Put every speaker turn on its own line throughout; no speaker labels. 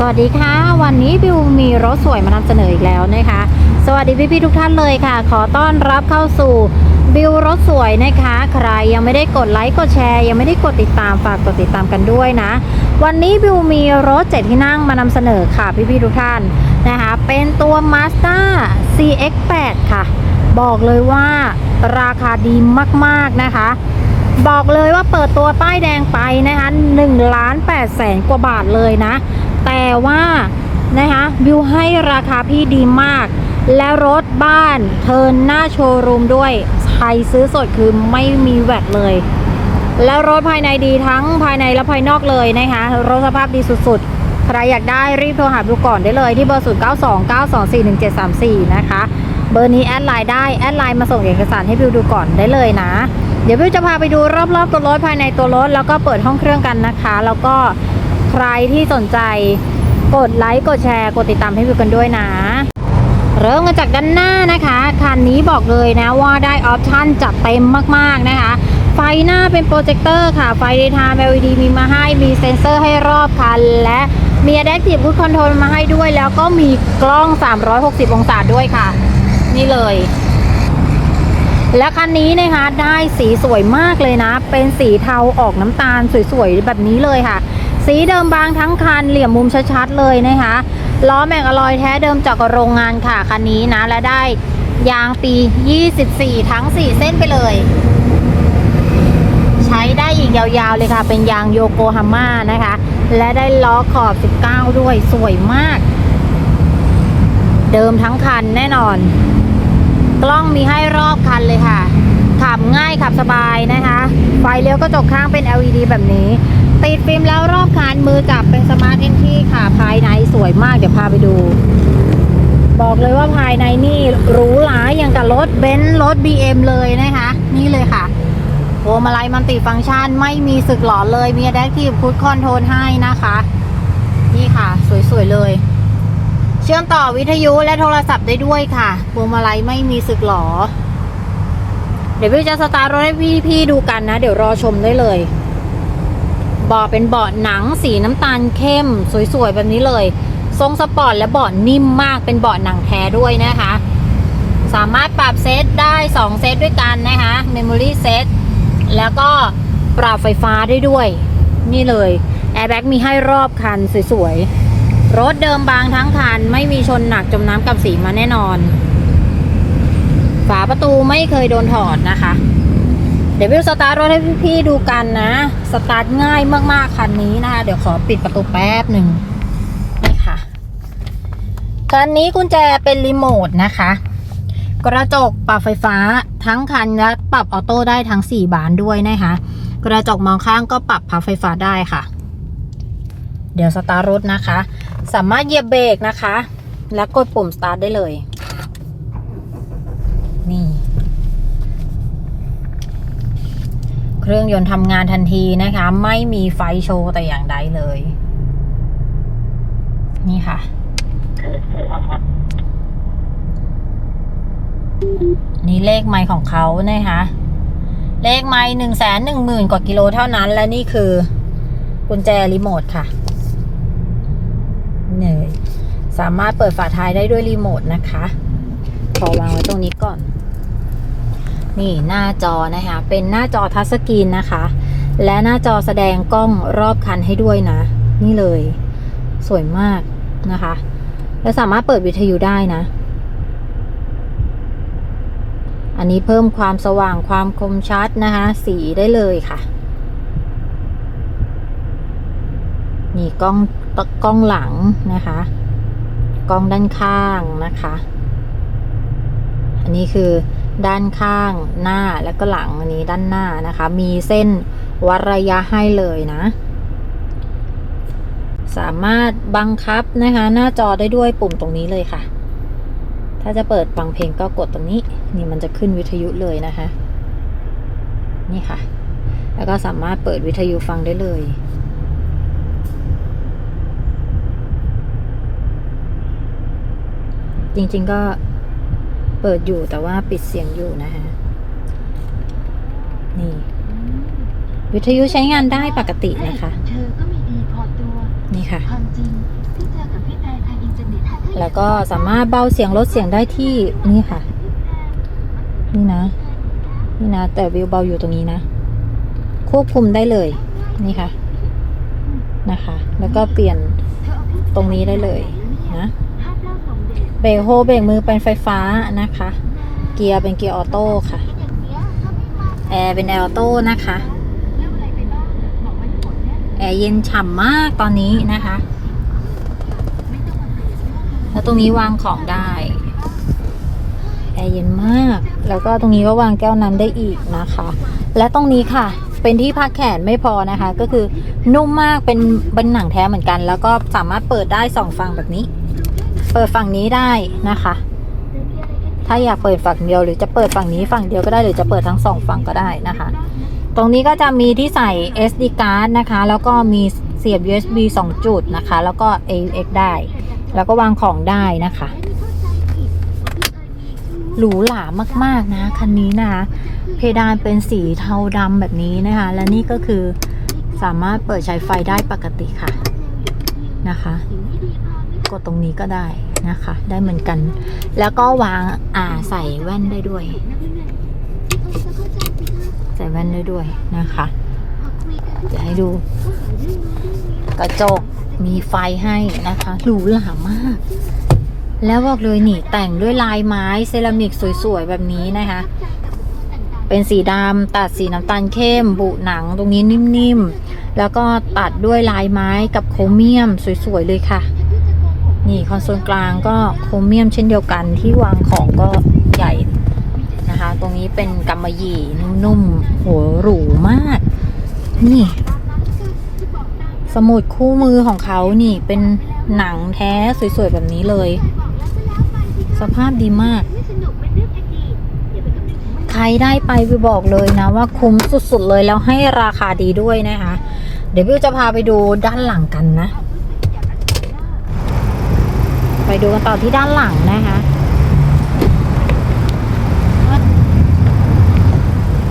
สวัสดีค่ะ วันนี้บิวมีรถสวยมานำเสนออีกแล้วนะคะ สวัสดีพี่ๆทุกท่านเลยค่ะ ขอต้อนรับเข้าสู่บิวรถสวยนะคะ ใครยังไม่ได้กดไลค์กดแชร์ ยังไม่ได้กดติดตามฝากกดติดตามกันด้วยนะ วันนี้บิวมีรถเจ็ดที่นั่งมานำเสนอค่ะพี่ๆทุกท่านนะคะ เป็นตัว Mazda CX-8 ค่ะ บอกเลยว่าราคาดีมากๆนะคะบอกเลยว่าเปิดตัวป้ายแดงไปนะคะ1ล้าน8แสนกว่าบาทเลยนะ แต่ว่านะคะบิวให้ราคาพี่ดีมาก และรถบ้านเทินหน้าโชว์รูมด้วยใครซื้อสดคือไม่มีแวดเลย แล้วรถภายในดีทั้งภายในและภายนอกเลยนะคะรถสภาพดีสุดๆ ใครอยากได้รีบโทรหาบิวก่อนได้เลยที่เบอร์ 0 9 2 9 2 4 1 7 3 4 นะคะ เบอร์นี้แอดไลน์ได้แอดไลน์มาส่งเอกสารให้บิวดูก่อนได้เลยนะ เดี๋ยวบิวจะพาไปดูรอบๆตัวรถภายในตัวรถแล้วก็เปิดห้องเครื่องกันนะคะ แล้วก็ ใครที่สนใจกดไลค์กดแชร์กดติดตามให้บิวกันด้วยนะ เริ่มกันจากด้านหน้านะคะคันนี้บอกเลยนะว่าได้ออปชั่นจัดเต็มมากๆนะคะ ไฟหน้าเป็นโปรเจคเตอร์ค่ะ ไฟ daytime LED มีมาให้มีเซ็นเซอร์ให้รอบคัน และมี Adaptive Cruise Control มาให้ด้วย แล้วก็มีกล้อง 360 องศาด้วยค่ะ นี่เลย และคันนี้นะคะได้สีสวยมากเลยนะ เป็นสีเทาออกน้ำตาลสวยๆ แบบนี้เลยค่ะ สีเดิมบางทั้งคันเหลี่ยมมุมชัดๆเลยนะคะล้อแม็กอลอยแท้เดิมจากโรงงานค่ะคันนี้นะและได้ยางปี 24 ทั้ง 4 เส้นไปเลย ใช้ได้อีกยาวๆเลยค่ะ เป็นยางโยโกฮาม่านะคะ และได้ล้อขอบ 19 ด้วยสวยมาก เดิมทั้งคันแน่นอน กล้องมีให้รอบคันเลยค่ะ ขับง่ายขับสบายนะคะ ไฟเลี้ยวกระจกข้างเป็น LED แบบนี้ ติดฟิล์มแล้วรอบคันมือจับเป็นสมาร์ทเอนที่ค่ะ ภายในสวยมาก เดี๋ยวพาไปดู บอกเลยว่าภายในนี่หรูหราอย่างกับรถเบนซ์รถ BM เลยนะคะ นี่เลยค่ะพวมาลัยมันติฟังก์ชันไม่มีสึกหลอนเลย มี Adaptive Cruise Control ให้นะคะ นี่ค่ะ สวย ๆ เลย เชื่อมต่อวิทยุและโทรศัพท์ได้ด้วยค่ะพวงมาลัยไม่มีสึกหรอเดี๋ยวพี่จะสตาร์ทรถให้พี่ ๆ ดูกันนะ เดี๋ยวรอชมได้เลย บาะเป็นเบาะหนังสีน้ำตาลเข้ม สวยๆแบบนี้เลย ทรงสปอร์ตและเบาะนิ่มมากเป็นเบาะหนังแท้ด้วยนะคะ สามารถปรับเซตได้ 2 เซตด้วยกันนะคะ Memory Set แล้วก็ปรับไฟฟ้าได้ด้วย นี่เลยแอร์แบ็กมีให้รอบคันสวยๆ รถเดิมบางทั้งคัน ไม่มีชนหนักจมน้ำกับสีมาแน่นอน ฝาประตูไม่เคยโดนถอดนะคะ เดี๋ยววิวสตาร์ทรถให้พี่ๆดูกันนะ สตาร์ทง่ายมากๆคันนี้นะคะ เดี๋ยวขอปิดประตูแป๊บหนึ่งนี่ค่ะ คันนี้กุญแจเป็นรีโมทนะคะ กระจกปรับไฟฟ้าทั้งคันและปรับออโต้ได้ทั้ง 4 บานด้วยนะคะ กระจกมองข้างก็ปรับพับไฟฟ้าได้ค่ะ เดี๋ยวสตาร์ทรถนะคะ สามารถเหยียบเบรกนะคะ และกดปุ่มสตาร์ทได้เลย นี่ เครื่องยนต์ทำงานทันทีนะคะ ไม่มีไฟโชว์แต่อย่างใดเลย นี่ค่ะ นี่เลขไมล์ของเขานะคะ เลขไมล์หนึ่งแสนหนึ่งหมื่นกว่ากิโลเท่านั้น และนี่คือกุญแจรีโมทค่ะนี่เลยสามารถเปิดฝาท้ายได้ด้วยรีโมทนะคะ ขอวางไว้ตรงนี้ก่อน นี่หน้าจอนะคะ เป็นหน้าจอทัชสกรีนนะคะ และหน้าจอแสดงกล้องรอบคันให้ด้วยนะ นี่เลย สวยมากนะคะ และสามารถเปิดวิทยุได้นะ อันนี้เพิ่มความสว่างความคมชัดนะคะ สีได้เลยค่ะนี่กล้องตกล้องหลังนะคะ กล้องด้านข้างนะคะ อันนี้คือ ด้านข้างหน้าแล้วก็หลังนนี้ด้านหน้านะคะ มีเส้นวัดระยะให้เลยนะ สามารถบังคับนะคะ หน้าจอได้ด้วยปุ่มตรงนี้เลยค่ะ ถ้าจะเปิดฟังเพลงก็กดตรงนี้ นี่มันจะขึ้นวิทยุเลยนะคะ นี่ค่ะ แล้วก็สามารถเปิดวิทยุฟังได้เลยจริงๆก็ เปิดอยู่แต่ว่าปิดเสียงอยู่นะคะนี่ วิทยุใช้งานได้ปกตินะคะ
เธอก็ไม่ดีพอตัว
นี่ค่ะ
ความจริงที่เธ
แล้วก็สามารถเบาเสียงลดเสียงได้ที่นี่ค่ะ นี่นะ นี่นะ แต่วิวเบาอยู่ตรงนี้นะ ควบคุมได้เลย นี่ค่ะ นะคะ แล้วก็เปลี่ยนตรงนี้ได้เลยนะ เบรกโฮเบรกมือเป็นไฟฟ้านะคะ เกียร์เป็นเกียร์ออโต้ค่ะ แอร์เป็นแอร์ออโต้นะคะแอร์เย็นฉ่ำมากตอนนี้นะคะ แล้วตรงนี้วางของได้ แอร์เย็นมาก แล้วก็ตรงนี้ก็วางแก้วน้ำได้อีกนะคะ และตรงนี้ค่ะ เป็นที่พักแขนไม่พอนะคะ ก็คือนุ่มมากเป็นเป็นหนังแท้เหมือนกัน แล้วก็สามารถเปิดได้สองฝั่งแบบนี้ ปิดฝั่งนี้ได้นะคะ ถ้าอยากเปิดฝั่งเดียวหรือจะเปิดฝั่งนี้ฝั่งเดียวก็ได้หรือจะเปิดทั้งสองฝั่งก็ได้นะคะ ตรงนี้ก็จะมีที่ใส่ SD card นะคะ แล้วก็มีเสียบ USB 2 จุดนะคะ แล้วก็ AUX ได้ แล้วก็วางของได้นะคะหรูหรามาก ๆ นะ คันนี้นะคะ เพดานเป็นสีเทาดำแบบนี้นะคะ และนี่ก็คือสามารถเปิดใช้ไฟได้ปกติค่ะนะคะ กดตรงนี้ก็ได้ นะคะ ได้เหมือนกัน แล้วก็วางอ่าใส่แว่นได้ด้วย ใส่แว่นได้ด้วยนะคะจะให้ดูกระจกมีไฟให้นะคะหรูหรามาก แล้วบอกเลยนี่แต่งด้วยลายไม้เซรามิกสวยๆ แบบนี้นะคะ เป็นสีดำตัดสีน้ำตาลเข้ม บุหนังตรงนี้นิ่มๆ แล้วก็ตัดด้วยลายไม้กับโครเมียมสวยๆ เลยค่ะ นี่คอนโซลกลางก็โครเมียมเช่นเดียวกันที่วางของก็ใหญ่นะคะ ตรงนี้เป็นกำมะหยี่นุ่มๆโหหรูมาก นี่ สมุดคู่มือของเขานี่เป็นหนังแท้สวยๆแบบนี้เลย สภาพดีมาก ใครได้ไปวิวบอกเลยนะว่าคุ้มสุดๆเลยแล้วให้ราคาดีด้วยนะคะ เดี๋ยววิวจะพาไปดูด้านหลังกันนะ ไปดูกันต่อที่ด้านหลังนะคะ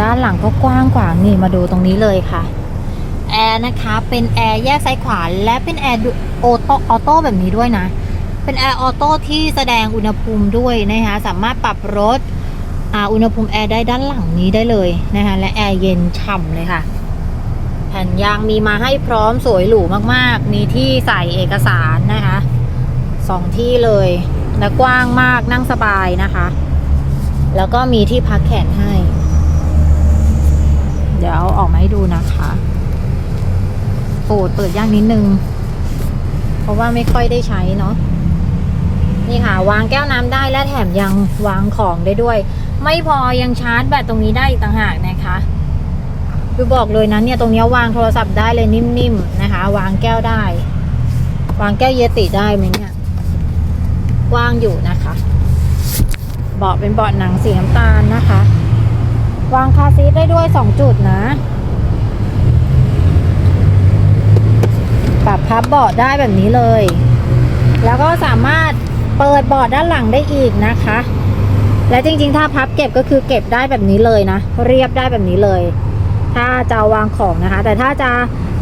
ด้านหลังก็กว้างกว่านี่มาดูตรงนี้เลยค่ะ แอร์นะคะเป็นแอร์แยกซ้ายขวาและเป็นแอร์ออโต้ออโต้แบบนี้ด้วยนะ เป็นแอร์ออโต้ที่แสดงอุณหภูมิด้วยนะคะ สามารถปรับลดอ่าอุณหภูมิแอร์ได้ด้านหลังนี้ได้เลยนะคะ และแอร์เย็นฉ่ำเลยค่ะ แผ่นยางมีมาให้พร้อมสวยหรูมากๆ มีที่ใส่เอกสารนะคะ สองที่เลย และกว้างมากนั่งสบายนะคะ แล้วก็มีที่พักแขนให้ เดี๋ยวเอาออกมาให้ดูนะคะโปดเปิดยากนิดนึง เพราะว่าไม่ค่อยได้ใช้เนาะนี่ค่ะ วางแก้วน้ำได้และแถมยังวางของได้ด้วย ไม่พอยังชาร์จแบตตรงนี้ได้อีกต่างหากนะคะคือบอกเลยนะเนี่ยตรงนี้วางโทรศัพท์ได้เลยนิ่มๆนะคะ วางแก้วได้ วางแก้วเยติได้ไหมเนี่ย วางอยู่นะคะ เบาะเป็นเบาะหนังสีน้ำตาลนะคะ วางคาซีทได้ด้วย 2 จุดนะ ปรับพับเบาะได้แบบนี้เลย แล้วก็สามารถเปิดเบาะด้านหลังได้อีกนะคะ และจริงๆ ถ้าพับเก็บก็คือเก็บได้แบบนี้เลยนะ เรียบได้แบบนี้เลย ถ้าจะาวางของนะคะ แต่ถ้าจะ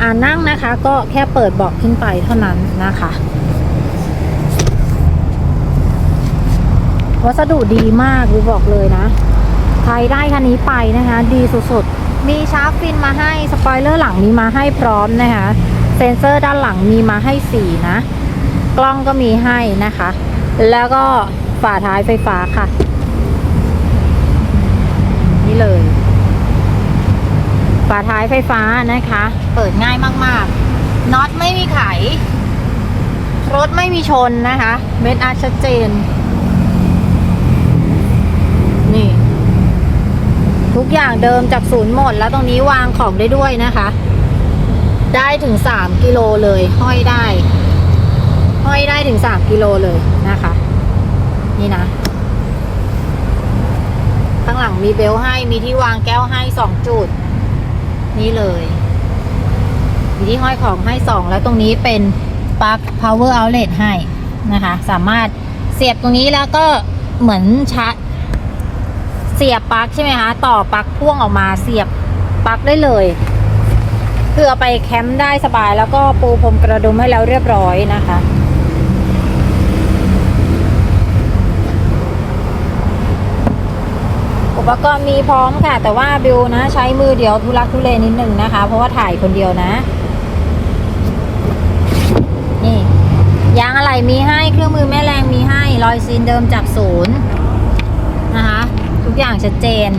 อ่านั่งนะคะ ก็แค่เปิดเบาะขึ้นไปเท่านั้นนะคะ วัสดุดีมากวิวบอกเลยนะ ใครได้คันนี้ไปนะคะ ดีสุดๆ มีชาร์ปฟินมาให้ สปอยเลอร์หลังมีมาให้พร้อมนะคะ เซ็นเซอร์ด้านหลังมีมาให้สี่นะ กล้องก็มีให้นะคะ แล้วก็ฝาท้ายไฟฟ้าค่ะ นี่เลย ฝาท้ายไฟฟ้านะคะ เปิดง่ายมากๆน็อตไม่มีไขรถไม่มีชนนะคะ เม็ดอาชัดเจน ทุกอย่างเดิมจากศูนย์หมด แล้วตรงนี้วางของได้ด้วยนะคะ ได้ถึง 3 กิโลเลย ห้อยได้ ห้อยได้ถึง 3 กิโลเลยนะคะ นี่นะ ข้างหลังมีเบลต์ให้มีที่วางแก้วให้ 2 จุด นี่เลยมีที่ห้อยของให้ 2 แล้วตรงนี้เป็นปลั๊ก power outlet ให้นะคะ สามารถเสียบตรงนี้แล้วก็เหมือนชาร์จ เสียบปลั๊กใช่ไหมคะต่อปลั๊กพ่วงออกมาเสียบปลั๊กได้เลยเพื่อไปแคมป์ได้สบายแล้วก็ปูพรมกระดุมให้แล้วเรียบร้อยนะคะ อุปกรณ์มีพร้อมค่ะ แต่ว่าบิวนะ ใช้มือเดียวทุลักทุเลนิดหนึ่งนะคะ เพราะว่าถ่ายคนเดียวนะ นี่ยางอะไรมีให้เครื่องมือแม่แรงมีให้รอยซีนเดิมจากศูนย์ อย่างชัดเจน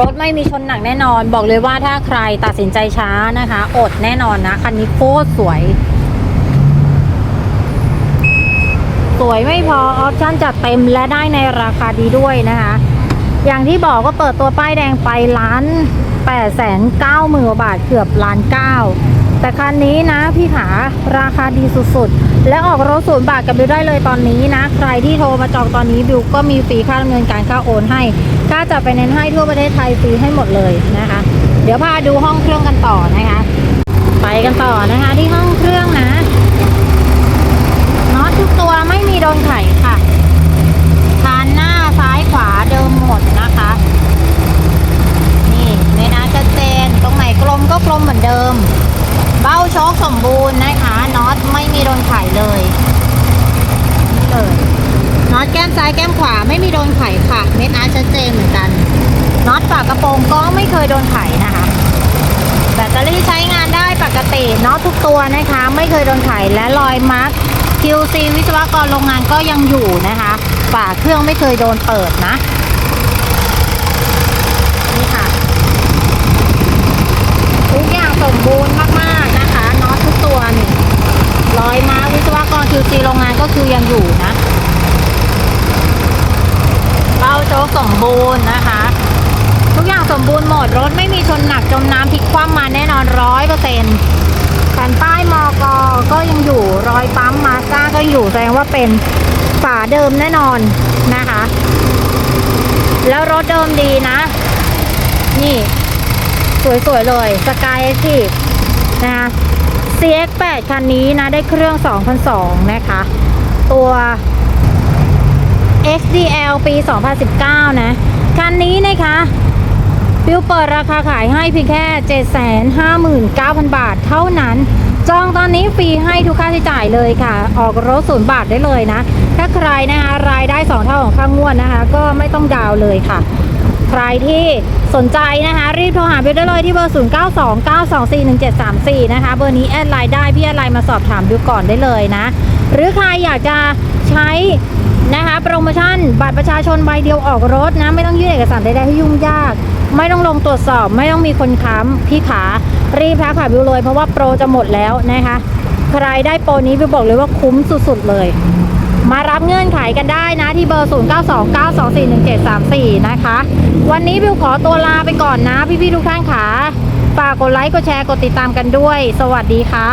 รถไม่มีชนหนักแน่นอน บอกเลยว่าถ้าใครตัดสินใจช้านะคะ อดแน่นอนนะ คันนี้โคตรสวย สวยไม่พอออปชั่นจัดเต็มและได้ในราคาดีด้วยนะคะ อย่างที่บอกก็เปิดตัวป้ายแดงไปล้านแปดแสนเก้าหมื่นบาทเกือบล้านเก้าแต่คันนี้นะพี่ขาราคาดีสุดๆ และออกรถศูนย์บาทกับบิวได้เลยตอนนี้นะ ใครที่โทรมาจองตอนนี้บิวก็มีฟรีค่าดำเนินการค่าโอนให้ ค่าจัดไปเน้นให้ทั่วประเทศไทยฟรีให้หมดเลยนะคะ เดี๋ยวพาดูห้องเครื่องกันต่อนะคะ ไปกันต่อนะคะที่ห้องเครื่องนะน็อตทุกตัวไม่มีโดนไขค่ะคานหน้าซ้ายขวาเดิมหมดนะคะ นี่เมนาชัดเจนตรงไหนกลมก็กลมเหมือนเดิม เบ้าโชคสมบูรณ์นะคะน็อตไม่มีโดนไขเลยนี่เลย น็อตแก้มซ้ายแก้มขวาไม่มีโดนไขค่ะ เม็ดอาร์ชัดเจนเหมือนกัน น็อตฝากระโปรงก็ไม่เคยโดนไขนะคะ แบตเตอรี่ใช้งานได้ปกติเนาะทุกตัวนะคะ ไม่เคยโดนไขและรอยมาร์ค QC วิศวกรโรงงานก็ยังอยู่นะคะ ฝาเครื่องไม่เคยโดนเปิดนะ นี่ค่ะ ทุกอย่างสมบูรณ์มากๆนะคะน็อตทุกตัวนี่รอยมาร์ควิศวกร QC โรงงานก็คือยังอยู่นะ เบ้าโจ๊กสมบูรณ์นะคะ ทุกอย่างสมบูรณ์หมดรถไม่มีชนหนักจมน้ำพลิกคว่ำมาแน่นอนร้อยเปอร์เซ็นต์แผ่นป้ายมอกก็ยังอยู่รอยปั๊มมาสด้าก็อยู่แสดงว่าเป็นฝาเดิมแน่นอนนะคะ แล้วรถเดิมดีนะ นี่ สวยๆเลยสกายเอ็กทีนะคะ CX8 คันนี้นะได้เครื่อง 2002 นะคะ ตัว XDL ปี 2019 นะ คันนี้นะคะบิวเปิดราคาขายให้เพียงแค่ 759,000 บาทเท่านั้น จองตอนนี้ฟรีให้ทุกค่าใช้จ่ายเลยค่ะ ออกรถศูนย์บาทได้เลยนะ ถ้าใครนะคะ รายได้ 2 เท่าของค่างวดนะคะ ก็ไม่ต้องดาวเลยค่ะ ใครที่สนใจนะคะ รีบโทรหาบิวได้เลยที่เบอร์ 0929241734 นะคะ เบอร์นี้แอดไลน์ได้พี่แอดไลน์มาสอบถามบิวก่อนได้เลยนะ หรือใครอยากจะใช้ นะคะโปรโมชั่นบัตรประชาชนใบเดียวออกรถนะ ไม่ต้องยื่นเอกสารใดๆให้ยุ่งยาก ไม่ต้องลงตรวจสอบ ไม่ต้องมีคนค้ำพี่ขารีบทักหาบิวเลยเพราะว่าโปรจะหมดแล้วนะคะ ใครได้โปรนี้บิวบอกเลยว่าคุ้มสุดๆเลย มารับเงื่อนไขกันได้นะที่เบอร์ 0929241734 นะคะ วันนี้บิวขอตัวลาไปก่อนนะ พี่ๆทุกท่านค่ะฝากกดไลค์กดแชร์กดติดตามกันด้วย สวัสดีค่ะ